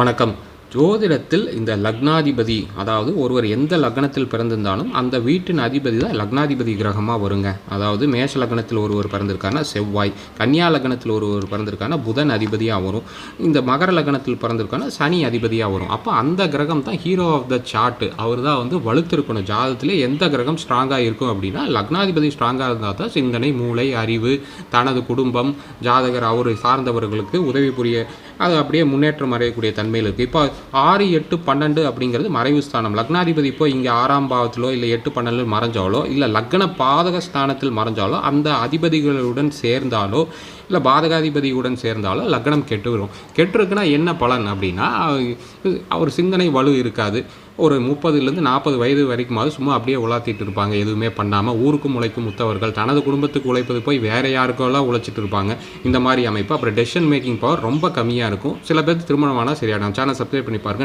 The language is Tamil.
வணக்கம். ஜோதிடத்தில் இந்த லக்னாதிபதி அதாவது ஒருவர் எந்த லக்னத்தில் பிறந்திருந்தாலும் அந்த வீட்டின் அதிபதி தான் லக்னாதிபதி கிரகமாக வருங்க. அதாவது மேஷ லக்னத்தில் ஒருவர் பிறந்திருக்காருன்னா செவ்வாய் கன்னியா லக்னத்தில் ஒருவர் பிறந்திருக்காருன்னா புதன் அதிபதியாக வரும். இந்த மகர லக்னத்தில் பிறந்திருக்காருன்னா சனி அதிபதியாக வரும். அப்போ அந்த கிரகம் தான் ஹீரோ ஆஃப் த சார்ட்டு அவர் தான் வந்து வலுத்திருக்கணும். ஜாதகத்திலே எந்த கிரகம் ஸ்ட்ராங்காக இருக்கும் அப்படின்னா லக்னாதிபதி ஸ்ட்ராங்காக இருந்தால் தான் சிந்தனை மூளை அறிவு தனது குடும்பம் ஜாதகர் அவர் சார்ந்தவர்களுக்கு உதவி புரிய அது அப்படியே முன்னேற்றம் அடையக்கூடிய தன்மையில் இருக்குது இப்போ ஆறு எட்டு பன்னெண்டு அப்படிங்கிறது மறைவு ஸ்தானம். லக்னாதிபதி இப்போ இங்கே ஆறாம் பாவத்திலோ இல்லை எட்டு பன்னெண்டில் மறைஞ்சாலோ இல்லை லக்ன பாதக ஸ்தானத்தில் மறைஞ்சாலோ அந்த அதிபதிகளுடன் சேர்ந்தாலோ இல்லை பாதகாதிபதியுடன் சேர்ந்தாலோ லக்னம் கெட்டு வரும். கெட்டுருக்குன்னா என்ன பலன் அப்படின்னா அவர் சிந்தனை வலு இருக்காது. ஒரு முப்பதுலேருந்து நாற்பது வயது வரைக்குமாவது சும்மா அப்படியே உலாத்திட்டு இருப்பாங்க. எதுவுமே பண்ணாமல் ஊருக்கும் உழைக்கும் முத்தவர்கள் தனது குடும்பத்துக்கு உழைப்பது போய் வேறு யாருக்கெல்லாம் உழைச்சிட்டு இருப்பாங்க. இந்த மாதிரி அமைப்பு. அப்புறம் டெசிஷன் மேக்கிங் பவர் ரொம்ப கம்மியாக இருக்கும். சில பேர் திருமணமானால் சரியாயிடும் சேனல் சப்ஸ்கிரைப் பண்ணி பாருங்க.